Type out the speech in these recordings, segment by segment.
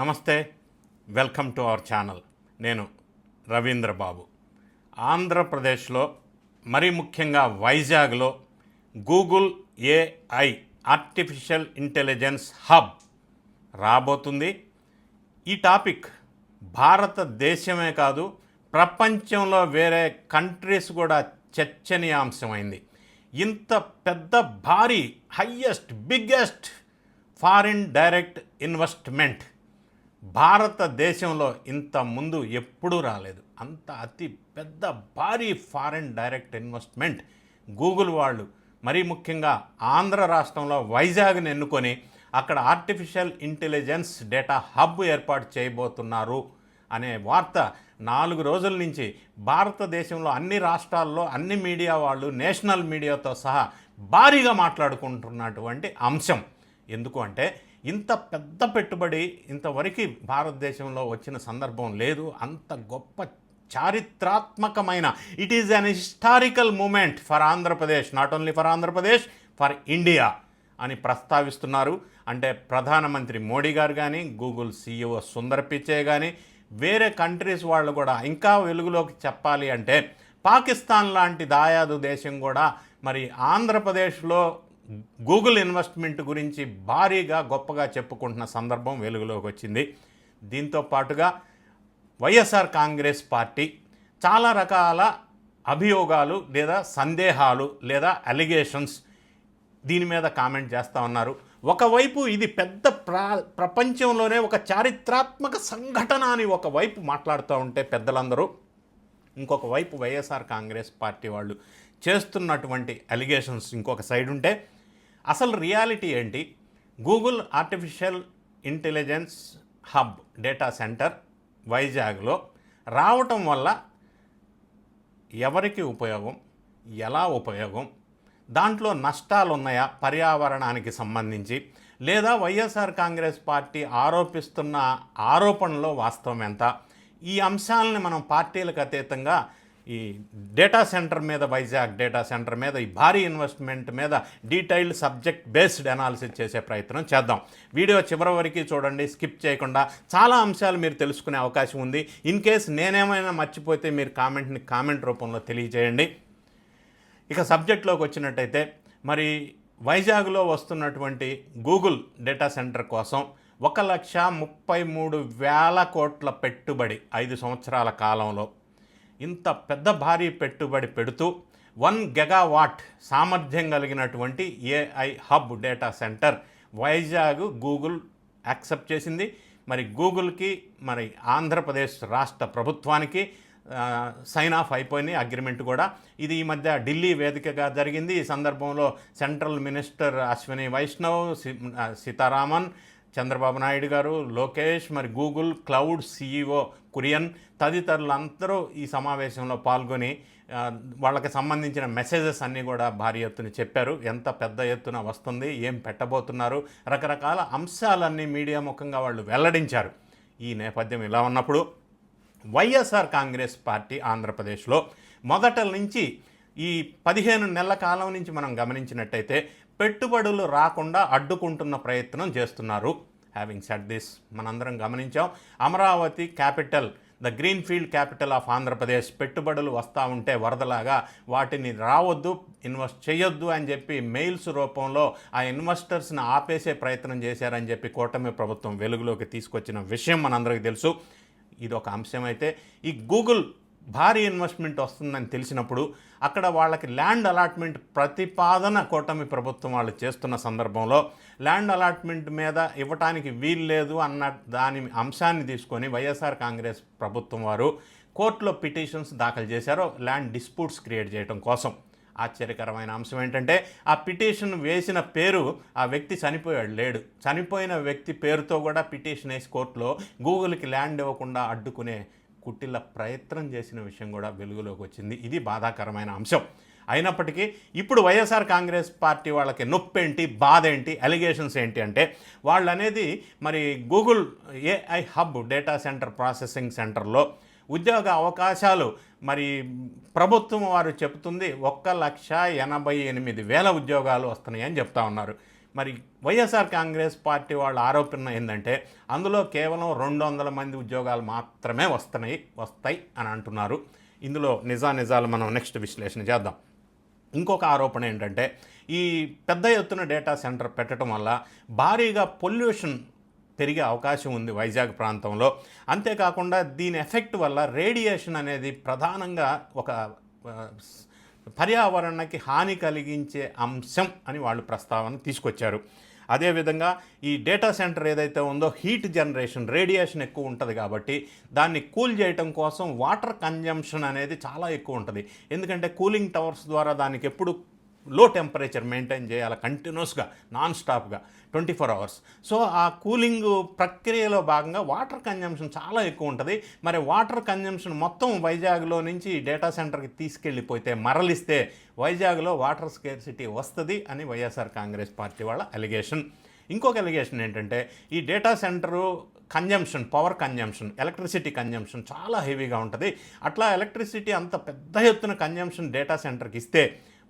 నమస్తే welcome to our channel. నేను రవీంద్ర బాబు. ఆంధ్రప్రదేశ్లో మరీ ముఖ్యంగా వైజాగ్లో Google AI artificial intelligence hub రాబోతుంది. ఈ టాపిక్ భారతదేశమే కాదు ప్రపంచంలో వేరే కంట్రీస్ కూడా చర్చనీయాంశమైంది. ఇంత పెద్ద భారీ highest biggest foreign direct investment భారతదేశంలో ఇంత ముందు ఎప్పుడూ రాలేదు. అంత అతి పెద్ద భారీ ఫారిన్ డైరెక్ట్ ఇన్వెస్ట్మెంట్ గూగుల్ వాళ్ళు మరీ ముఖ్యంగా ఆంధ్ర రాష్ట్రంలో వైజాగ్ని ఎన్నుకొని అక్కడ ఆర్టిఫిషియల్ ఇంటెలిజెన్స్ డేటా హబ్ ఏర్పాటు చేయబోతున్నారు అనే వార్త నాలుగు రోజుల నుంచి భారతదేశంలో అన్ని రాష్ట్రాల్లో అన్ని మీడియా వాళ్ళు నేషనల్ మీడియాతో సహా భారీగా మాట్లాడుకుంటున్నటువంటి అంశం. ఎందుకు అంటే ఇంత పెద్ద పెట్టుబడి ఇంతవరకు భారతదేశంలో వచ్చిన సందర్భం లేదు. అంత గొప్ప చారిత్రాత్మకమైన it is an historical moment for Andhra Pradesh not only for Andhra Pradesh for India అని ప్రస్తావిస్తున్నారు. అంటే ప్రధానమంత్రి మోడీ గారు కానీ గూగుల్ సీఈఓ సుందర్ పిచ్చే కానీ వేరే కంట్రీస్ వాళ్ళు కూడా ఇంకా వెలుగులోకి చెప్పాలి అంటే పాకిస్తాన్ లాంటి దాయాదు దేశం కూడా మరి ఆంధ్రప్రదేశ్లో గూగుల్ ఇన్వెస్ట్మెంట్ గురించి భారీగా గొప్పగా చెప్పుకుంటున్న సందర్భం వెలుగులోకి వచ్చింది. దీంతో పాటుగా వైఎస్ఆర్ కాంగ్రెస్ పార్టీ చాలా రకాల అభియోగాలు లేదా సందేహాలు లేదా అలిగేషన్స్ దీని మీద కామెంట్ చేస్తూ ఉన్నారు. ఒకవైపు ఇది పెద్ద ప్రా ప్రపంచంలోనే ఒక చారిత్రాత్మక సంఘటన అని ఒకవైపు మాట్లాడుతూ ఉంటే పెద్దలందరూ. ఇంకొక వైపు వైఎస్ఆర్ కాంగ్రెస్ పార్టీ వాళ్ళు చేస్తున్నటువంటి అలిగేషన్స్ ఇంకొక సైడ్ ఉంటే అసలు రియాలిటీ ఏంటి? Google artificial intelligence hub data center వైజాగ్లో రావటం వల్ల ఎవరికి ఉపయోగం? ఎలా ఉపయోగం? దాంట్లో నష్టాలు ఉన్నాయా పర్యావరణానికి సంబంధించి లేదా వైఎస్ఆర్ కాంగ్రెస్ పార్టీ ఆరోపిస్తున్న ఆరోపణలో వాస్తవం ఎంత? ఈ అంశాలని మనం పార్టీలకు అతీతంగా ఈ డేటా సెంటర్ మీద వైజాగ్ డేటా సెంటర్ మీద ఈ భారీ ఇన్వెస్ట్మెంట్ మీద డీటెయిల్డ్ సబ్జెక్ట్ బేస్డ్ అనాలిసిస్ చేసే ప్రయత్నం చేద్దాం. వీడియో చివరి వరకు చూడండి స్కిప్ చేయకుండా చాలా అంశాలు మీరు తెలుసుకునే అవకాశం ఉంది. ఇన్ కేస్ నేనేమైనా మర్చిపోతే మీరు కామెంట్ని కామెంట్ రూపంలో తెలియజేయండి. ఇక సబ్జెక్ట్లోకి వచ్చినట్టయితే మరి వైజాగ్లో వస్తున్నటువంటి గూగుల్ డేటా సెంటర్ కోసం ఒక లక్ష ముప్పై మూడు వేల కోట్ల పెట్టుబడి ఐదు సంవత్సరాల కాలంలో ఇంత పెద్ద భారీ పెట్టుబడి పెడుతూ వన్ గెగావాట్ సామర్థ్యం కలిగినటువంటి AI hub data center Vizag Google accept చేసింది. మరి గూగుల్కి మరి ఆంధ్రప్రదేశ్ రాష్ట్ర ప్రభుత్వానికి సైన్ ఆఫ్ అయిపోయింది అగ్రిమెంట్ కూడా. ఇది ఈ మధ్య ఢిల్లీ వేదికగా జరిగింది. ఈ సందర్భంలో సెంట్రల్ మినిస్టర్ అశ్విని వైష్ణవ్ సీతారామన్ చంద్రబాబు నాయుడు గారు లోకేష్ మరి గూగుల్ క్లౌడ్ సీఈఓ కురియన్ తదితరులందరూ ఈ సమావేశంలో పాల్గొని వాళ్ళకి సంబంధించిన మెసేజెస్ అన్నీ కూడా భారీ ఎత్తున చెప్పారు. ఎంత పెద్ద ఎత్తున వస్తుంది ఏం పెట్టబోతున్నారు రకరకాల అంశాలన్నీ మీడియా ముఖంగా వాళ్ళు వెల్లడించారు. ఈ నేపథ్యం ఇలా ఉన్నప్పుడు వైఎస్ఆర్ కాంగ్రెస్ పార్టీ ఆంధ్రప్రదేశ్లో మొదట నుంచి ఈ పదిహేను నెలల కాలం నుంచి మనం గమనించినట్టయితే పెట్టుబడులు రాకుండా అడ్డుకుంటున్న ప్రయత్నం చేస్తున్నారు. హ్యావింగ్ సెట్ దిస్ మనందరం గమనించాం Amaravati capital the green field capital of Andhra Pradesh పెట్టుబడులు వస్తూ ఉంటే వరదలాగా వాటిని రావద్దు ఇన్వెస్ట్ చేయొద్దు అని చెప్పి మెయిల్స్ రూపంలో ఆ ఇన్వెస్టర్స్ని ఆపేసే ప్రయత్నం చేశారని చెప్పి కూటమి ప్రభుత్వం వెలుగులోకి తీసుకొచ్చిన విషయం మనందరికీ తెలుసు. ఇది ఒక అంశం అయితే ఈ గూగుల్ భారీ ఇన్వెస్ట్మెంట్ వస్తుందని తెలిసినప్పుడు అక్కడ వాళ్ళకి ల్యాండ్ అలాట్మెంట్ ప్రతిపాదన కూటమి ప్రభుత్వం వాళ్ళు చేస్తున్న సందర్భంలో ల్యాండ్ అలాట్మెంట్ మీద ఇవ్వటానికి వీలు లేదు అన్న దాని అంశాన్ని తీసుకొని వైఎస్ఆర్ కాంగ్రెస్ ప్రభుత్వం వారు కోర్టులో పిటిషన్స్ దాఖలు చేశారు. ల్యాండ్ డిస్ప్యూట్స్ క్రియేట్ చేయడం కోసం. ఆశ్చర్యకరమైన అంశం ఏంటంటే ఆ పిటిషన్ వేసిన పేరు ఆ వ్యక్తి చనిపోయాడు లేడు. చనిపోయిన వ్యక్తి పేరుతో కూడా పిటిషన్ వేసి కోర్టులో గూగుల్కి ల్యాండ్ ఇవ్వకుండా అడ్డుకునే కుట్టిల ప్రయత్నం చేసిన విషయం కూడా వెలుగులోకి వచ్చింది. ఇది బాధాకరమైన అంశం. అయినప్పటికీ ఇప్పుడు వైఎస్ఆర్ కాంగ్రెస్ పార్టీ వాళ్ళకి నొప్పేంటి బాధ ఏంటి అలిగేషన్స్ ఏంటి అంటే వాళ్ళు అనేది మరి Google AI hub data center processing సెంటర్లో ఉద్యోగ అవకాశాలు మరి ప్రభుత్వం వారు చెబుతుంది ఒక్క లక్ష ఎనభై ఎనిమిది వేల ఉద్యోగాలు వస్తున్నాయని చెప్తా ఉన్నారు. మరి వైఎస్ఆర్ కాంగ్రెస్ పార్టీ వాళ్ళ ఆరోపణ ఏంటంటే అందులో కేవలం రెండు వందల మంది ఉద్యోగాలు మాత్రమే వస్తున్నాయి వస్తాయి అని అంటున్నారు. ఇందులో నిజా నిజాలు మనం నెక్స్ట్ విశ్లేషణ చేద్దాం. ఇంకొక ఆరోపణ ఏంటంటే ఈ పెద్ద ఎత్తున డేటా సెంటర్ పెట్టడం వల్ల భారీగా పొల్యూషన్ పెరిగే అవకాశం ఉంది వైజాగ్ ప్రాంతంలో. అంతేకాకుండా దీని ఎఫెక్ట్ వల్ల రేడియేషన్ అనేది ప్రధానంగా ఒక పర్యావరణానికి హాని కలిగించే అంశం అని వాళ్ళు ప్రస్తావన తీసుకొచ్చారు. అదేవిధంగా ఈ డేటా సెంటర్ ఏదైతే ఉందో హీట్ జనరేషన్ రేడియేషన్ ఎక్కువ ఉంటుంది కాబట్టి దాన్ని కూల్ చేయటం కోసం వాటర్ కన్జంప్షన్ అనేది చాలా ఎక్కువ ఉంటుంది. ఎందుకంటే కూలింగ్ టవర్స్ ద్వారా దానికి ఎప్పుడు లో టెంపరేచర్ మెయింటైన్ చేయాలి కంటిన్యూస్గా నాన్ స్టాప్గా ట్వంటీ ఫోర్ అవర్స్ సో ఆ కూలింగ్ ప్రక్రియలో భాగంగా వాటర్ కన్జంప్షన్ చాలా ఎక్కువ ఉంటుంది. మరి వాటర్ కన్జంప్షన్ మొత్తం వైజాగ్లో నుంచి డేటా సెంటర్కి తీసుకెళ్ళిపోతే మరలిస్తే వైజాగ్లో వాటర్ స్కేర్సిటీ వస్తుంది అని వైఎస్ఆర్ కాంగ్రెస్ పార్టీ వాళ్ళ అలిగేషన్ ఇంకొక ఎలిగేషన్ ఏంటంటే ఈ data center consumption power consumption electricity consumption చాలా హెవీగా ఉంటుంది. అట్లా ఎలక్ట్రిసిటీ అంత పెద్ద ఎత్తున కన్జంప్షన్ డేటా సెంటర్కి ఇస్తే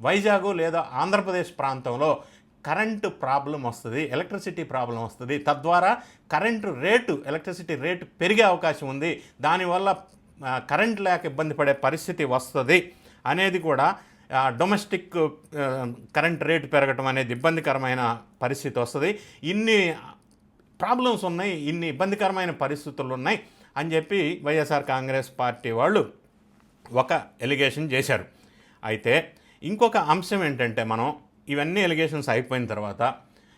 వైజాగ్ లేదా ఆంధ్రప్రదేశ్ ప్రాంతంలో కరెంటు ప్రాబ్లం వస్తుంది ఎలక్ట్రిసిటీ ప్రాబ్లం వస్తుంది. తద్వారా కరెంటు రేటు ఎలక్ట్రిసిటీ రేటు పెరిగే అవకాశం ఉంది. దానివల్ల కరెంట్ లేక ఇబ్బంది పడే పరిస్థితి వస్తుంది అనేది కూడా డొమెస్టిక్ కరెంట్ రేటు పెరగటం అనేది ఇబ్బందికరమైన పరిస్థితి వస్తుంది. ఇన్ని ప్రాబ్లమ్స్ ఉన్నాయి ఇన్ని ఇబ్బందికరమైన పరిస్థితులు ఉన్నాయి అని చెప్పి వైఎస్ఆర్ కాంగ్రెస్ పార్టీ వాళ్ళు ఒక ఎలిగేషన్ చేశారు. అయితే ఇంకొక అంశం ఏంటంటే మనం ఇవన్నీ ఎలిగేషన్స్ అయిపోయిన తర్వాత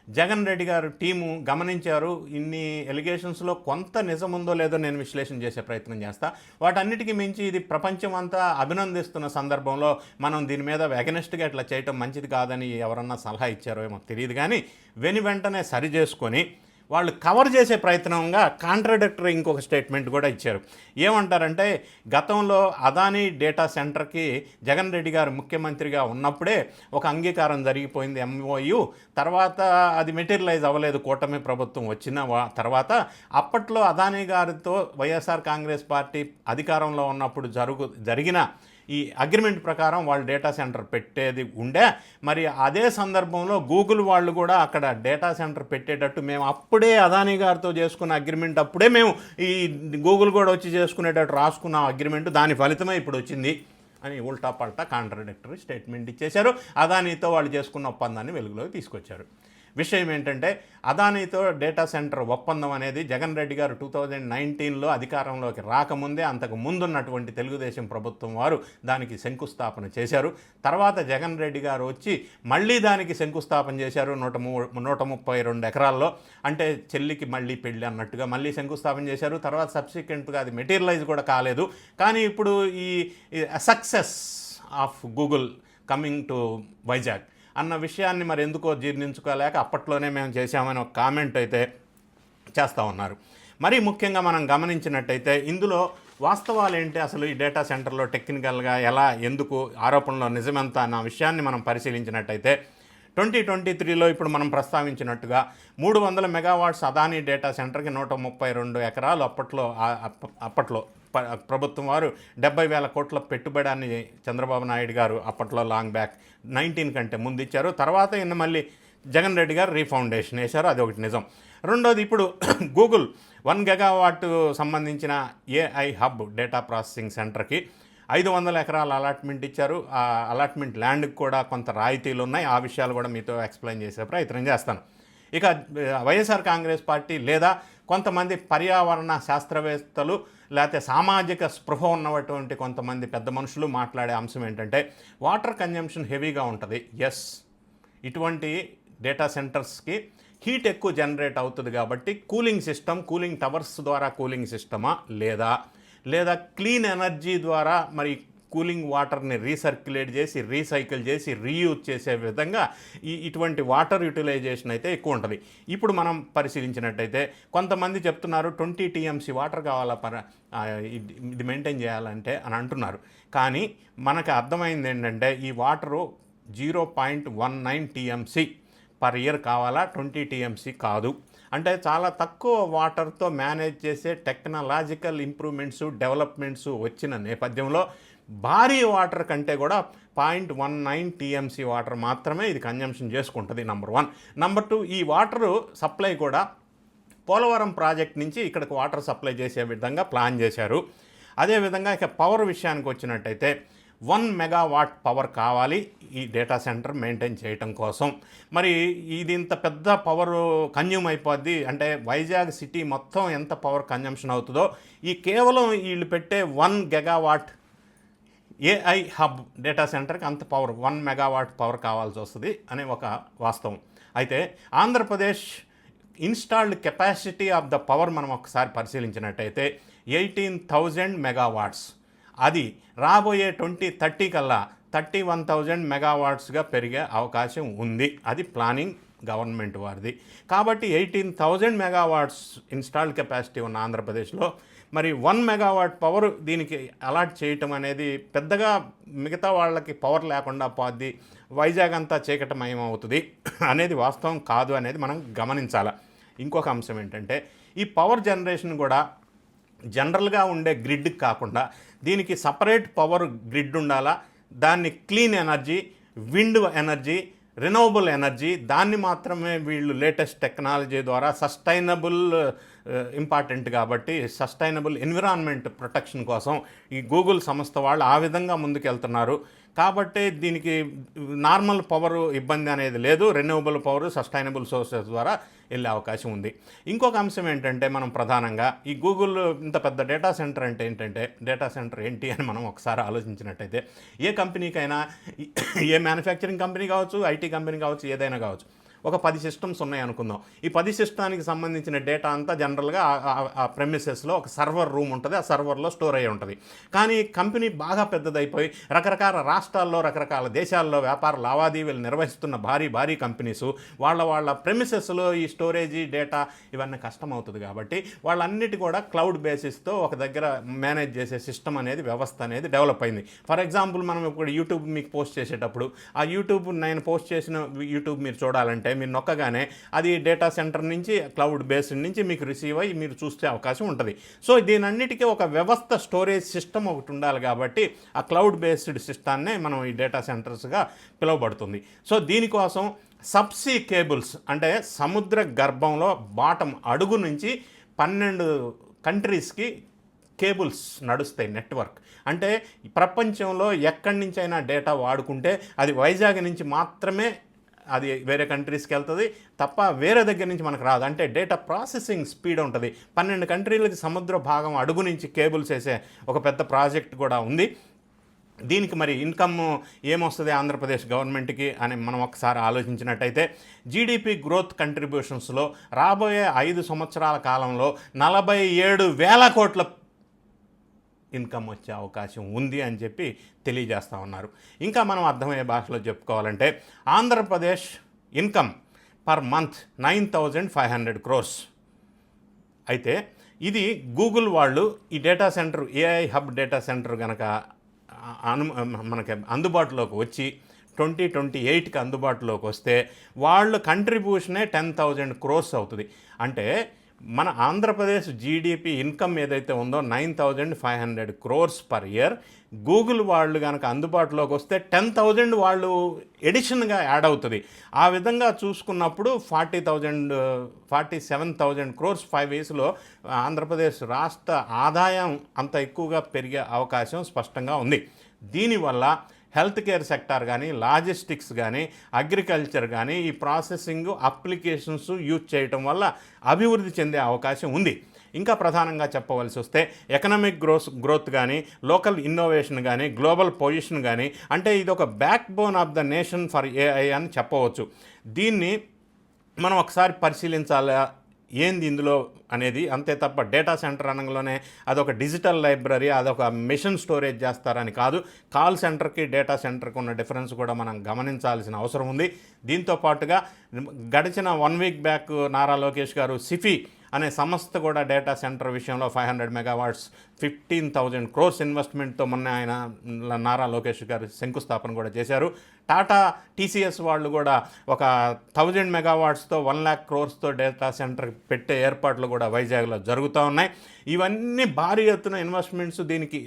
జగన్ రెడ్డి గారు టీము గమనించారు ఇన్ని ఎలిగేషన్స్లో కొంత నిజం ఉందో లేదో నేను విశ్లేషణ చేసే ప్రయత్నం చేస్తా. వాటన్నిటికీ మించి ఇది ప్రపంచం అంతా అభినందిస్తున్న సందర్భంలో మనం దీని మీద వెగనెస్ట్గా ఇట్లా చేయటం మంచిది కాదని ఎవరన్నా సలహా ఇచ్చారో ఏమో తెలియదు కానీ వెను వెంటనే సరి చేసుకొని వాళ్ళు కవర్ చేసే ప్రయత్నంగా కాంట్రడిక్టరీ ఇంకొక స్టేట్మెంట్ కూడా ఇచ్చారు. ఏమంటారంటే గతంలో అదానీ డేటా సెంటర్కి జగన్ రెడ్డి గారు ముఖ్యమంత్రిగా ఉన్నప్పుడే ఒక అంగీకారం జరిగిపోయింది ఎంఓయు తర్వాత అది మెటీరియలైజ్ అవ్వలేదు కూటమి ప్రభుత్వం వచ్చిన వా- తర్వాత అప్పట్లో అదానీ గారితో వైఎస్ఆర్ కాంగ్రెస్ పార్టీ అధికారంలో ఉన్నప్పుడు జరుగు జరిగిన ఈ అగ్రిమెంట్ ప్రకారం వాళ్ళు డేటా సెంటర్ పెట్టేది ఉండే. మరి అదే సందర్భంలో గూగుల్ వాళ్ళు కూడా అక్కడ డేటా సెంటర్ పెట్టేటట్టు మేము అప్పుడే అదానీ గారితో చేసుకున్న అగ్రిమెంట్ అప్పుడే మేము ఈ గూగుల్ కూడా వచ్చి చేసుకునేటట్టు రాసుకున్న అగ్రిమెంట్. దాని ఫలితమే ఇప్పుడు వచ్చింది అని ఉల్టా పల్టా కాంట్రడిక్టరీ స్టేట్మెంట్ ఇచ్చేశారు. అదానీతో వాళ్ళు చేసుకున్న ఒప్పందాన్ని వెలుగులోకి తీసుకొచ్చారు. విషయం ఏంటంటే అదానీతో డేటా సెంటర్ ఒప్పందం అనేది జగన్ రెడ్డి గారు టూ థౌజండ్ నైన్టీన్లో అధికారంలోకి రాకముందే అంతకు ముందున్నటువంటి తెలుగుదేశం ప్రభుత్వం వారు దానికి శంకుస్థాపన చేశారు. తర్వాత జగన్ రెడ్డి గారు వచ్చి మళ్ళీ దానికి శంకుస్థాపన చేశారు నూట మూ నూట ముప్పై రెండు ఎకరాల్లో. అంటే చెల్లికి మళ్ళీ పెళ్ళి అన్నట్టుగా మళ్ళీ శంకుస్థాపన చేశారు. తర్వాత సబ్సిక్వెంట్గా అది మెటీరియలైజ్ కూడా కాలేదు. కానీ ఇప్పుడు ఈ success of Google coming to Vizag. అన్న విషయాన్ని మరి ఎందుకో జీర్ణించుకోలేక అప్పట్లోనే మేము చేశామని ఒక కామెంట్ అయితే చేస్తూ ఉన్నారు. మరి ముఖ్యంగా మనం గమనించినట్టయితే ఇందులో వాస్తవాలు ఏంటి? అసలు ఈ డేటా సెంటర్లో టెక్నికల్గా ఎలా ఎందుకు ఆరోపణలో నిజమెంత అన్న విషయాన్ని మనం పరిశీలించినట్టయితే ట్వంటీ ట్వంటీ త్రీలో ఇప్పుడు మనం ప్రస్తావించినట్టుగా మూడు వందల మెగావాట్స్ అదానీ డేటా సెంటర్కి నూట ముప్పై రెండు ఎకరాలు అప్పట్లో అప్ప- అప్పట్లో ప్రభుత్వం వారు డెబ్బై వేల కోట్ల పెట్టుబడాన్ని చంద్రబాబు నాయుడు గారు అప్పట్లో లాంగ్ బ్యాక్ నైన్టీన్ కంటే ముందు ఇచ్చారు తర్వాత ఇన్న మళ్ళీ జగన్ రెడ్డి గారు రీఫౌండేషన్ వేశారు. అది ఒకటి నిజం. రెండోది ఇప్పుడు గూగుల్ వన్ గెగావాట్ సంబంధించిన ఏఐ హబ్ డేటా ప్రాసెసింగ్ సెంటర్కి ఐదు వందల ఎకరాల అలాట్మెంట్ ఇచ్చారు. ఆ అలాట్మెంట్ ల్యాండ్కి కూడా కొంత రాయితీలు ఉన్నాయి. ఆ విషయాలు కూడా మీతో ఎక్స్ప్లెయిన్ చేసే ప్రయత్నం చేస్తాను. ఇక వైఎస్ఆర్ కాంగ్రెస్ పార్టీ లేదా కొంతమంది పర్యావరణ శాస్త్రవేత్తలు లేకపోతే సామాజిక స్పృహ ఉన్నటువంటి కొంతమంది పెద్ద మనుషులు మాట్లాడే అంశం ఏంటంటే వాటర్ కన్జంప్షన్ హెవీగా ఉంటుంది. ఎస్ ఇటువంటి డేటా సెంటర్స్కి హీట్ ఎక్కువ జనరేట్ అవుతుంది కాబట్టి కూలింగ్ సిస్టమ్ కూలింగ్ టవర్స్ ద్వారా కూలింగ్ సిస్టమా లేదా? లేదా క్లీన్ ఎనర్జీ ద్వారా మరి కూలింగ్ వాటర్ని రీసర్క్యులేట్ చేసి రీసైకిల్ చేసి రీయూజ్ చేసే విధంగా ఈ ఇటువంటి వాటర్ యూటిలైజేషన్ అయితే ఎక్కువ ఉంటుంది. ఇప్పుడు మనం పరిశీలించినట్టయితే కొంతమంది చెప్తున్నారు ట్వంటీ టీఎంసీ వాటర్ కావాలా పర ఇది ఇది మెయింటైన్ చేయాలంటే అని అంటున్నారు. కానీ మనకు అర్థమైంది ఏంటంటే ఈ water zero point one nine TMC per year కావాలా ట్వంటీ టీఎంసీ కాదు. అంటే చాలా తక్కువ వాటర్తో మేనేజ్ చేసే టెక్నాలజికల్ ఇంప్రూవ్మెంట్స్ డెవలప్మెంట్స్ వచ్చిన నేపథ్యంలో భారీ వాటర్ కంటే కూడా point one nine TMC water మాత్రమే ఇది కన్జంప్షన్ చేసుకుంటుంది నంబర్ వన్ నంబర్ టూ ఈ వాటరు సప్లై కూడా పోలవరం ప్రాజెక్ట్ నుంచి ఇక్కడికి వాటర్ సప్లై చేసే విధంగా ప్లాన్ చేశారు. అదేవిధంగా ఇక పవర్ విషయానికి వచ్చినట్టయితే వన్ మెగావాట్ పవర్ కావాలి ఈ డేటా సెంటర్ మెయింటైన్ చేయటం కోసం. మరి ఇది ఇంత పెద్ద పవర్ కన్జ్యూమ్ అయిపోద్ది అంటే వైజాగ్ సిటీ మొత్తం ఎంత పవర్ కన్జంప్షన్ అవుతుందో ఈ కేవలం వీళ్ళు పెట్టే one gigawatt AI hub data సెంటర్కి అంత పవర్ వన్ మెగావాట్ పవర్ కావాల్సి వస్తుంది అనే ఒక వాస్తవం. అయితే Andhra Pradesh installed capacity of the power మనం ఒకసారి పరిశీలించినట్టయితే ఎయిటీన్ థౌజండ్ మెగావాట్స్ అది రాబోయే ట్వంటీ థర్టీ కల్లా థర్టీ వన్ థౌజండ్ మెగావాట్స్గా పెరిగే అవకాశం ఉంది. అది ప్లానింగ్ గవర్నమెంట్ వారిది. కాబట్టి eighteen thousand megawatts installed capacity ఉన్న ఆంధ్రప్రదేశ్లో మరి వన్ మెగావాట్ పవర్ దీనికి అలాట్ చేయటం అనేది పెద్దగా మిగతా వాళ్ళకి పవర్ లేకుండా పోద్ది వైజాగ్ అంతా చీకటమయం ఏమవుతుంది అనేది వాస్తవం కాదు అనేది మనం గమనించాలి. ఇంకొక అంశం ఏంటంటే ఈ పవర్ జనరేషన్ కూడా జనరల్గా ఉండే గ్రిడ్కి కాకుండా దీనికి సపరేట్ పవర్ గ్రిడ్ ఉండాలా దాన్ని clean energy wind energy renewable energy దాన్ని మాత్రమే వీళ్ళు లేటెస్ట్ టెక్నాలజీ ద్వారా సస్టైనబుల్ ఇంపార్టెంట్ uh, కాబట్టి సస్టైనబుల్ ఎన్విరాన్మెంట్ ప్రొటెక్షన్ కోసం ఈ గూగుల్ సంస్థ వాళ్ళు ఆ విధంగా ముందుకెళ్తున్నారు. కాబట్టి దీనికి నార్మల్ పవర్ ఇబ్బంది అనేది లేదు. రెన్యూవబుల్ పవర్ సస్టైనబుల్ సోర్సెస్ ద్వారా వెళ్ళే అవకాశం ఉంది. ఇంకొక అంశం ఏంటంటే మనం ప్రధానంగా ఈ గూగుల్ ఇంత పెద్ద డేటా సెంటర్ అంటే ఏంటంటే డేటా సెంటర్ ఏంటి అని మనం ఒకసారి ఆలోచించినట్టయితే ఏ కంపెనీకైనా ఏ మ్యానుఫ్యాక్చరింగ్ కంపెనీ కావచ్చు ఐటీ కంపెనీ కావచ్చు ఏదైనా కావచ్చు ఒక పది సిస్టమ్స్ ఉన్నాయి అనుకుందాం. ఈ పది సిస్టానికి సంబంధించిన డేటా అంతా జనరల్గా ఆ ప్రెమిసెస్లో ఒక సర్వర్ రూమ్ ఉంటుంది. ఆ సర్వర్లో స్టోర్ అయ్యి ఉంటుంది. కానీ కంపెనీ బాగా పెద్దదైపోయి రకరకాల రాష్ట్రాల్లో రకరకాల దేశాల్లో వ్యాపార లావాదేవీలు నిర్వహిస్తున్న భారీ భారీ కంపెనీస్ వాళ్ళ వాళ్ళ ప్రెమిసెస్లో ఈ స్టోరేజీ డేటా ఇవన్నీ కష్టం అవుతుంది కాబట్టి వాళ్ళన్నిటి కూడా క్లౌడ్ బేసిస్తో ఒక దగ్గర మేనేజ్ చేసే సిస్టమ్ అనేది వ్యవస్థ అనేది డెవలప్ అయింది. ఫర్ ఎగ్జాంపుల్ మనం ఇప్పుడు యూట్యూబ్ మీకు పోస్ట్ చేసేటప్పుడు ఆ యూట్యూబ్ నేను పోస్ట్ చేసిన యూట్యూబ్ మీరు చూడాలంటే మీరు నొక్కగానే అది డేటా సెంటర్ నుంచి క్లౌడ్ బేస్డ్ నుంచి మీకు రిసీవ్ అయ్యి మీరు చూసే అవకాశం ఉంటుంది. సో దీనన్నిటికీ ఒక వ్యవస్థ స్టోరేజ్ సిస్టమ్ ఒకటి ఉండాలి కాబట్టి ఆ క్లౌడ్ బేస్డ్ సిస్టాన్నే మనం ఈ డేటా సెంటర్స్గా పిలువబడుతుంది. సో దీనికోసం సబ్సీ కేబుల్స్ అంటే సముద్ర గర్భంలో బాటం అడుగు నుంచి పన్నెండు కంట్రీస్కి కేబుల్స్ నడుస్తాయి నెట్వర్క్ అంటే ప్రపంచంలో ఎక్కడి నుంచైనా డేటా వాడుకుంటే అది వైజాగ్ నుంచి మాత్రమే అది వేరే కంట్రీస్కి వెళ్తుంది తప్ప వేరే దగ్గర నుంచి మనకు రాదు. అంటే డేటా ప్రాసెసింగ్ స్పీడ్ ఉంటుంది. పన్నెండు కంట్రీలకి సముద్ర భాగం అడుగు నుంచి కేబుల్స్ వేసే ఒక పెద్ద ప్రాజెక్ట్ కూడా ఉంది. దీనికి మరి ఇన్కమ్ ఏమొస్తుంది ఆంధ్రప్రదేశ్ గవర్నమెంట్కి అని మనం ఒకసారి ఆలోచించినట్టయితే జీడిపి గ్రోత్ కంట్రిబ్యూషన్స్లో రాబోయే ఐదు సంవత్సరాల కాలంలో నలభై ఏడు వేల కోట్ల ఇన్కమ్ వచ్చే అవకాశం ఉంది అని చెప్పి తెలియజేస్తూ ఉన్నారు. ఇంకా మనం అర్థమయ్యే భాషలో చెప్పుకోవాలంటే Andhra Pradesh income per month nine thousand five hundred crores. అయితే ఇది గూగుల్ వాళ్ళు ఈ data centre AI hub data centre కనుక అను మనకి అందుబాటులోకి వచ్చి ట్వంటీ ట్వంటీ ఎయిట్కి అందుబాటులోకి వస్తే వాళ్ళ కంట్రిబ్యూషనే టెన్ థౌజండ్ క్రోర్స్ అవుతుంది. అంటే మన ఆంధ్రప్రదేశ్ జీడిపి ఇన్కమ్ ఏదైతే ఉందో nine thousand five hundred crores per year Google వాళ్ళు కనుక అందుబాటులోకి వస్తే టెన్ థౌజండ్ వాళ్ళు ఎడిషన్గా యాడ్ అవుతుంది. ఆ విధంగా చూసుకున్నప్పుడు forty thousand forty seven thousand crores five ఇయర్స్లో ఆంధ్రప్రదేశ్ రాష్ట్ర ఆదాయం అంత ఎక్కువగా పెరిగే అవకాశం స్పష్టంగా ఉంది. దీనివల్ల హెల్త్ కేర్ సెక్టార్ కానీ లాజిస్టిక్స్ కానీ అగ్రికల్చర్ కానీ ఈ ప్రాసెసింగ్ అప్లికేషన్స్ యూజ్ చేయటం వల్ల అభివృద్ధి చెందే అవకాశం ఉంది. ఇంకా ప్రధానంగా చెప్పవలసి వస్తే ఎకనామిక్ గ్రోత్ గ్రోత్ కానీ లోకల్ ఇన్నోవేషన్ కానీ గ్లోబల్ పొజిషన్ కానీ అంటే ఇది ఒక backbone of the nation for AI అని చెప్పవచ్చు. దీన్ని మనం ఒకసారి పరిశీలించాలి? ఏంది ఇందులో అనేది అంతే తప్ప డేటా సెంటర్ అనగానే అదొక డిజిటల్ లైబ్రరీ అదొక మిషన్ స్టోరేజ్ చేస్తారని కాదు. కాల్ సెంటర్కి డేటా సెంటర్కి ఉన్న డిఫరెన్స్ కూడా మనం గమనించాల్సిన అవసరం ఉంది. దీంతో పాటుగా గడిచిన one week back Nara Lokesh garu Sify అనే సంస్థ కూడా డేటా సెంటర్ విషయంలో five hundred megawatts fifteen thousand crores ఇన్వెస్ట్మెంట్తో మొన్న ఆయన నారా లోకేష్ గారు శంకుస్థాపన కూడా చేశారు. టాటా టీసీఎస్ వాళ్ళు కూడా ఒక థౌజండ్ మెగావాట్స్తో వన్ ల్యాక్ క్రోర్స్తో డేటా సెంటర్ పెట్టే ఏర్పాట్లు కూడా వైజాగ్లో జరుగుతూ ఉన్నాయి. ఇవన్నీ భారీ ఎత్తున ఇన్వెస్ట్మెంట్స్ దీనికి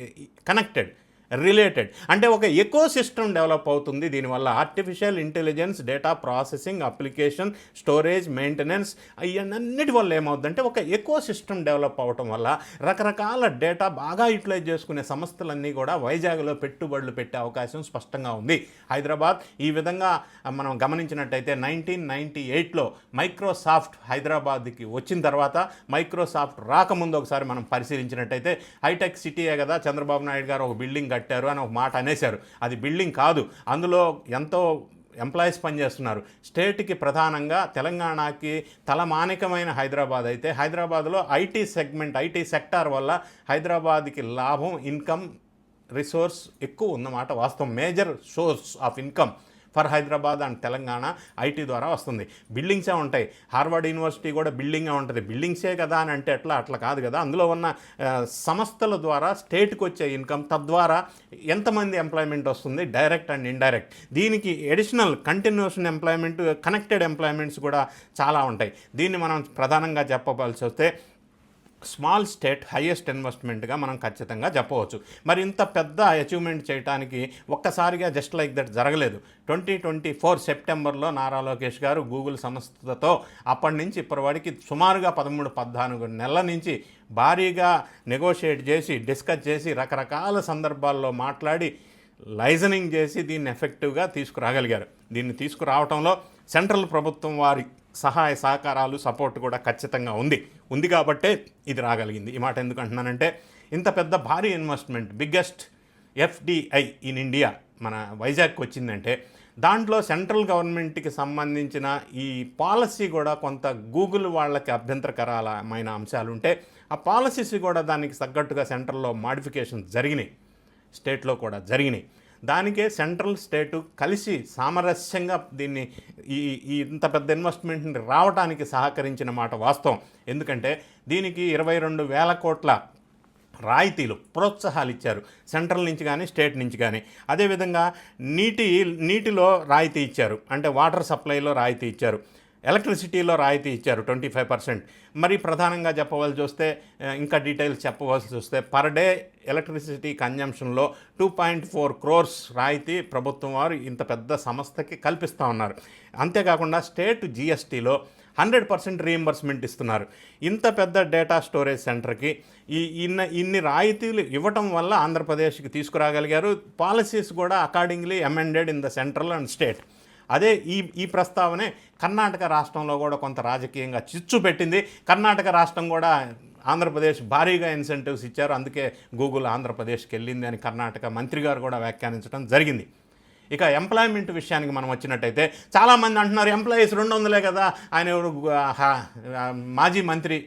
కనెక్టెడ్ రిలేటెడ్. అంటే ఒక ఎకో సిస్టమ్ డెవలప్ అవుతుంది. దీనివల్ల artificial intelligence data processing application storage maintenance అన్నిటి వల్ల ఏమవుతుందంటే ఒక ఎకో సిస్టమ్ డెవలప్ అవటం వల్ల రకరకాల డేటా బాగా యూటిలైజ్ చేసుకునే సంస్థలన్నీ కూడా వైజాగ్లో పెట్టుబడులు పెట్టే అవకాశం స్పష్టంగా ఉంది. హైదరాబాద్ ఈ విధంగా మనం గమనించినట్టయితే నైన్టీన్ నైంటీ ఎయిట్లో మైక్రోసాఫ్ట్ హైదరాబాద్కి వచ్చిన తర్వాత మైక్రోసాఫ్ట్ రాకముందు ఒకసారి మనం పరిశీలించినట్టయితే హైటెక్ సిటీయే కదా చంద్రబాబు నాయుడు గారు ఒక బిల్డింగ్ కట్టారు అని ఒక మాట అనేశారు. అది బిల్డింగ్ కాదు. అందులో ఎంతో ఎంప్లాయీస్ పనిచేస్తున్నారు. స్టేట్కి ప్రధానంగా తెలంగాణకి తలమానికమైన హైదరాబాద్ అయితే హైదరాబాద్లో ఐటీ సెగ్మెంట్ ఐటీ సెక్టార్ వల్ల హైదరాబాద్కి లాభం ఇన్కమ్ రిసోర్స్ ఎక్కువ ఉన్నమాట. వాస్తవం. Major source of income. For Hyderabad and Telangana IT ద్వారా వస్తుంది. బిల్డింగ్సే ఉంటాయి. హార్వర్డ్ యూనివర్సిటీ కూడా బిల్డింగే ఉంటుంది. బిల్డింగ్సే కదా అని అంటే ఎట్లా అట్లా కాదు కదా. అందులో ఉన్న సంస్థల ద్వారా స్టేట్కి వచ్చే ఇన్కమ్ తద్వారా ఎంతమంది ఎంప్లాయ్మెంట్ వస్తుంది? Direct and indirect. దీనికి additional continuation employment connected employments కూడా చాలా ఉంటాయి. దీన్ని మనం ప్రధానంగా చెప్పవలసి వస్తే స్మాల్ స్టేట్ హైయెస్ట్ ఇన్వెస్ట్మెంట్గా మనం ఖచ్చితంగా చెప్పవచ్చు. మరి ఇంత పెద్ద అచీవ్మెంట్ చేయడానికి ఒక్కసారిగా జస్ట్ లైక్ దట్ జరగలేదు. ట్వంటీ ట్వంటీ ఫోర్ సెప్టెంబర్లో నారా లోకేష్ గారు గూగుల్ సంస్థతో అప్పటి నుంచి ఇప్పటివాడికి సుమారుగా పదమూడు పద్నాలుగు నెలల నుంచి భారీగా నెగోషియేట్ చేసి డిస్కస్ చేసి రకరకాల సందర్భాల్లో మాట్లాడి లైజనింగ్ చేసి దీన్ని ఎఫెక్టివ్గా తీసుకురాగలిగారు. దీన్ని తీసుకురావడంలో సెంట్రల్ ప్రభుత్వం వారి సహాయ సహకారాలు సపోర్ట్ కూడా ఖచ్చితంగా ఉంది. ఉంది కాబట్టే ఇది రాగలిగింది. ఈ మాట ఎందుకు అంటున్నానంటే ఇంత పెద్ద భారీ investment biggest FDI in India మన వైజాగ్కి వచ్చిందంటే దాంట్లో సెంట్రల్ గవర్నమెంట్కి సంబంధించిన ఈ పాలసీ కూడా కొంత గూగుల్ వాళ్ళకి అభ్యంతరకరమైన అంశాలు ఉంటే ఆ పాలసీస్ కూడా దానికి తగ్గట్టుగా సెంట్రల్లో మాడిఫికేషన్ జరిగినాయి. స్టేట్లో కూడా జరిగినాయి. దానికే సెంట్రల్ స్టేటు కలిసి సామరస్యంగా దీన్ని ఈ ఈ ఇంత పెద్ద ఇన్వెస్ట్మెంట్ని రావడానికి సహకరించిన మాట వాస్తవం. ఎందుకంటే దీనికి ఇరవై రెండు వేల కోట్ల రాయితీలు ప్రోత్సాహాలు ఇచ్చారు. సెంట్రల్ నుంచి కానీ స్టేట్ నుంచి కానీ. అదేవిధంగా నీటి నీటిలో రాయితీ ఇచ్చారు. అంటే వాటర్ సప్లైలో రాయితీ ఇచ్చారు. ఎలక్ట్రిసిటీలో రాయితీ ఇచ్చారు ట్వంటీ ఫైవ్ పర్సెంట్. మరి ప్రధానంగా చెప్పవలసి వస్తే ఇంకా డీటెయిల్స్ చెప్పవలసి వస్తే పర్ డే ఎలక్ట్రిసిటీ కన్జంప్షన్లో టూ పాయింట్ ఫోర్ క్రోర్స్ రాయితీ ప్రభుత్వం వారు ఇంత పెద్ద సంస్థకి కల్పిస్తూ ఉన్నారు. అంతేకాకుండా స్టేట్ జిఎస్టీలో హండ్రెడ్ పర్సెంట్ రీఎంబర్స్మెంట్ ఇస్తున్నారు. ఇంత పెద్ద డేటా స్టోరేజ్ సెంటర్కి ఈ ఇన్న ఇన్ని రాయితీలు ఇవ్వటం వల్ల ఆంధ్రప్రదేశ్కి తీసుకురాగలిగారు. పాలసీస్ కూడా accordingly amended in the central and state అదే ఈ ఈ ప్రస్తావనే కర్ణాటక రాష్ట్రంలో కూడా కొంత రాజకీయంగా చిచ్చు పెట్టింది. కర్ణాటక రాష్ట్రం కూడా ఆంధ్రప్రదేశ్ భారీగా ఇన్సెంటివ్స్ ఇచ్చారు. అందుకే గూగుల్ ఆంధ్రప్రదేశ్కి వెళ్ళింది అని కర్ణాటక మంత్రి గారు కూడా వ్యాఖ్యానించడం జరిగింది. ఇక ఎంప్లాయ్మెంట్ విషయానికి మనం వచ్చినట్టయితే చాలామంది అంటున్నారు ఎంప్లాయీస్ రెండు వందలే కదా! ఆయన ఎవరు? మాజీ మంత్రి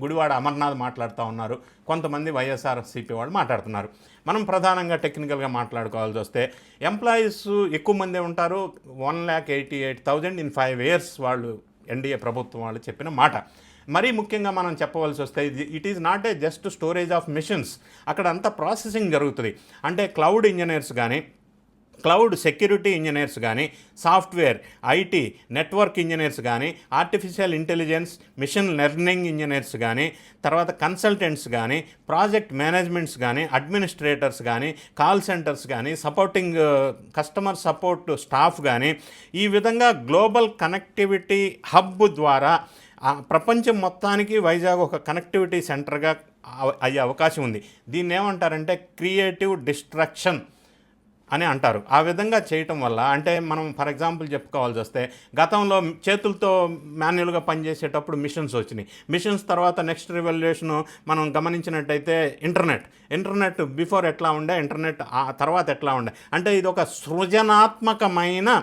గుడివాడ అమర్నాథ్ మాట్లాడుతూ ఉన్నారు. కొంతమంది వైఎస్ఆర్సీపీ వాళ్ళు మాట్లాడుతున్నారు. మనం ప్రధానంగా టెక్నికల్గా మాట్లాడుకోవాల్సి వస్తే ఎంప్లాయీస్ ఎక్కువ మందే ఉంటారు. One lakh eighty eight thousand in five years వాళ్ళు ఎన్డీఏ ప్రభుత్వం వాళ్ళు చెప్పిన మాట. మరీ ముఖ్యంగా మనం చెప్పవలసి వస్తే it is not a just storage of machines అక్కడ అంతా ప్రాసెసింగ్ జరుగుతుంది. అంటే క్లౌడ్ ఇంజనీర్స్ కానీ క్లౌడ్ సెక్యూరిటీ ఇంజనీర్స్ కానీ సాఫ్ట్వేర్ ఐటీ నెట్వర్క్ ఇంజనీర్స్ కానీ artificial intelligence machine learning engineers కానీ తర్వాత కన్సల్టెంట్స్ కానీ ప్రాజెక్ట్ మేనేజ్మెంట్స్ కానీ అడ్మినిస్ట్రేటర్స్ కానీ కాల్ సెంటర్స్ కానీ సపోర్టింగ్ కస్టమర్ సపోర్ట్ స్టాఫ్ కానీ ఈ విధంగా గ్లోబల్ కనెక్టివిటీ హబ్ ద్వారా ప్రపంచం మొత్తానికి వైజాగ్ ఒక కనెక్టివిటీ సెంటర్గా అయ్యే అవకాశం ఉంది. దీన్ని ఏమంటారంటే క్రియేటివ్ డిస్ట్రక్షన్. అని అంటారు. ఆ విధంగా చేయటం వల్ల అంటే మనం ఫర్ ఎగ్జాంపుల్ చెప్పుకోవాల్సి వస్తే గతంలో చేతులతో మాన్యువల్గా పనిచేసేటప్పుడు మిషన్స్ వచ్చినాయి. మిషన్స్ తర్వాత నెక్స్ట్ రివల్యూషన్ మనం గమనించినట్టయితే ఇంటర్నెట్. ఇంటర్నెట్ బిఫోర్ ఎట్లా ఉండే ఇంటర్నెట్ ఆ తర్వాత ఎట్లా ఉండే? అంటే ఇది ఒక సృజనాత్మకమైన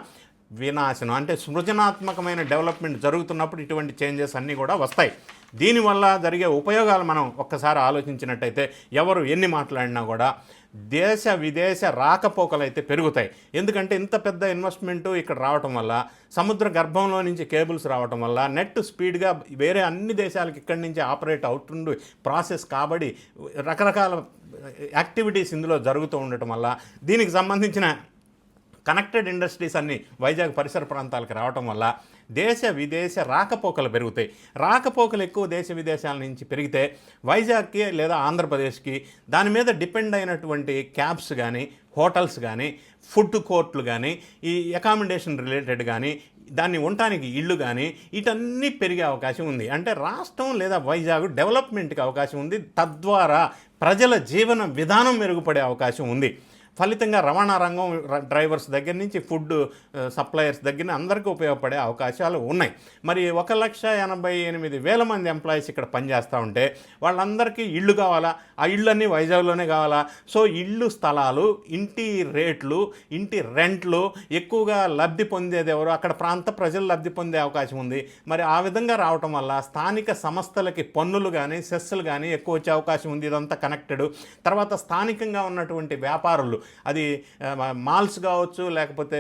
వినాశనం. అంటే సృజనాత్మకమైన డెవలప్మెంట్ జరుగుతున్నప్పుడు ఇటువంటి చేంజెస్ అన్నీ కూడా వస్తాయి. దీనివల్ల జరిగే ఉపయోగాలు మనం ఒక్కసారి ఆలోచించినట్టయితే ఎవరు ఎన్ని మాట్లాడినా కూడా దేశ విదేశ రాకపోకలు అయితే పెరుగుతాయి. ఎందుకంటే ఇంత పెద్ద ఇన్వెస్ట్మెంట్ ఇక్కడ రావటం వల్ల సముద్ర గర్భంలో నుంచి కేబుల్స్ రావటం వల్ల నెట్ స్పీడ్గా వేరే అన్ని దేశాలకు ఇక్కడి నుంచి ఆపరేట్ అవుతుండు ప్రాసెస్ కాబడి రకరకాల యాక్టివిటీస్ ఇందులో జరుగుతూ ఉండటం వల్ల దీనికి సంబంధించిన కనెక్టెడ్ ఇండస్ట్రీస్ అన్ని వైజాగ్ పరిసర ప్రాంతాలకు రావటం వల్ల దేశ విదేశ రాకపోకలు పెరుగుతాయి. రాకపోకలు ఎక్కువ దేశ విదేశాల నుంచి పెరిగితే వైజాగ్కి లేదా ఆంధ్రప్రదేశ్కి దాని మీద డిపెండ్ అయినటువంటి క్యాబ్స్ కానీ హోటల్స్ కానీ ఫుడ్ కోర్ట్లు కానీ ఈ అకామిడేషన్ రిలేటెడ్ కానీ దాన్ని ఉండటానికి ఇళ్ళు కానీ ఇటన్నీ పెరిగే అవకాశం ఉంది. అంటే రాష్ట్రం లేదా వైజాగ్ డెవలప్మెంట్కి అవకాశం ఉంది. తద్వారా ప్రజల జీవన విధానం మెరుగుపడే అవకాశం ఉంది. ఫలితంగా రవాణా రంగం డ్రైవర్స్ దగ్గర నుంచి ఫుడ్ సప్లయర్స్ దగ్గర అందరికీ ఉపయోగపడే అవకాశాలు ఉన్నాయి. మరి ఒక లక్ష ఎనభై ఎనిమిది వేల మంది ఎంప్లాయీస్ ఇక్కడ పనిచేస్తూ ఉంటే వాళ్ళందరికీ ఇళ్ళు కావాలా? ఆ ఇళ్ళన్నీ వైజాగ్లోనే కావాలా? సో ఇళ్ళు స్థలాలు ఇంటి రేట్లు ఇంటి రెంట్లు ఎక్కువగా లబ్ధి పొందేది ఎవరు? అక్కడ ప్రాంత ప్రజలు లబ్ధి పొందే అవకాశం ఉంది. మరి ఆ విధంగా రావటం వల్ల స్థానిక సంస్థలకి పన్నులు కానీ సెస్సులు కానీ ఎక్కువ వచ్చే అవకాశం ఉంది. ఇదంతా కనెక్టెడ్. తర్వాత స్థానికంగా ఉన్నటువంటి వ్యాపారులు అది మాల్స్ కావచ్చు లేకపోతే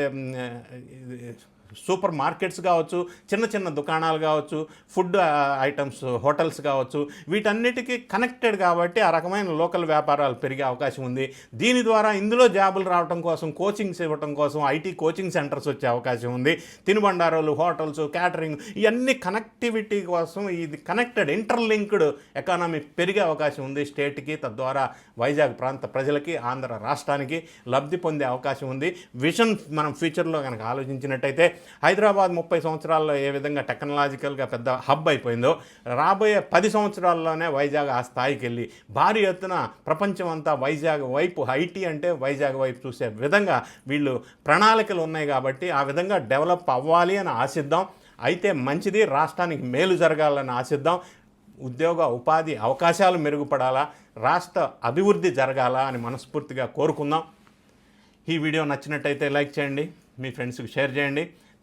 సూపర్ మార్కెట్స్ కావచ్చు చిన్న చిన్న దుకాణాలు కావచ్చు ఫుడ్ ఐటమ్స్ హోటల్స్ కావచ్చు వీటన్నిటికీ కనెక్టెడ్ కాబట్టి ఆ రకమైన లోకల్ వ్యాపారాలు పెరిగే అవకాశం ఉంది. దీని ద్వారా ఇందులో జాబులు రావడం కోసం కోచింగ్స్ ఇవ్వడం కోసం ఐటీ కోచింగ్ సెంటర్స్ వచ్చే అవకాశం ఉంది. తినుబండారాలు హోటల్స్ క్యాటరింగ్ ఇవన్నీ కనెక్టివిటీ కోసం ఇది కనెక్టెడ్ ఇంటర్లింక్డ్ ఎకానమీ పెరిగే అవకాశం ఉంది. స్టేట్కి తద్వారా వైజాగ్ ప్రాంత ప్రజలకి ఆంధ్ర రాష్ట్రానికి లబ్ధి పొందే అవకాశం ఉంది. విజన్ మనం ఫ్యూచర్లో కనుక ఆలోచించినట్టయితే హైదరాబాద్ ముప్పై సంవత్సరాల్లో ఏ విధంగా టెక్నాలజికల్గా పెద్ద హబ్ అయిపోయిందో రాబోయే పది సంవత్సరాల్లోనే వైజాగ్ ఆ స్థాయికి వెళ్ళి భారీ ఎత్తున ప్రపంచం అంతా వైజాగ్ వైపు ఐటీ అంటే వైజాగ్ వైపు చూసే విధంగా వీళ్ళు ప్రణాళికలు ఉన్నాయి కాబట్టి ఆ విధంగా డెవలప్ అవ్వాలి అని ఆశిద్దాం. అయితే మంచిది రాష్ట్రానికి మేలు జరగాలని ఆశిద్దాం. ఉద్యోగ ఉపాధి అవకాశాలు మెరుగుపడాలా రాష్ట్ర అభివృద్ధి జరగాల అని మనస్ఫూర్తిగా కోరుకుందాం. ఈ వీడియో నచ్చినట్టయితే లైక్ చేయండి మీ ఫ్రెండ్స్కి షేర్ చేయండి.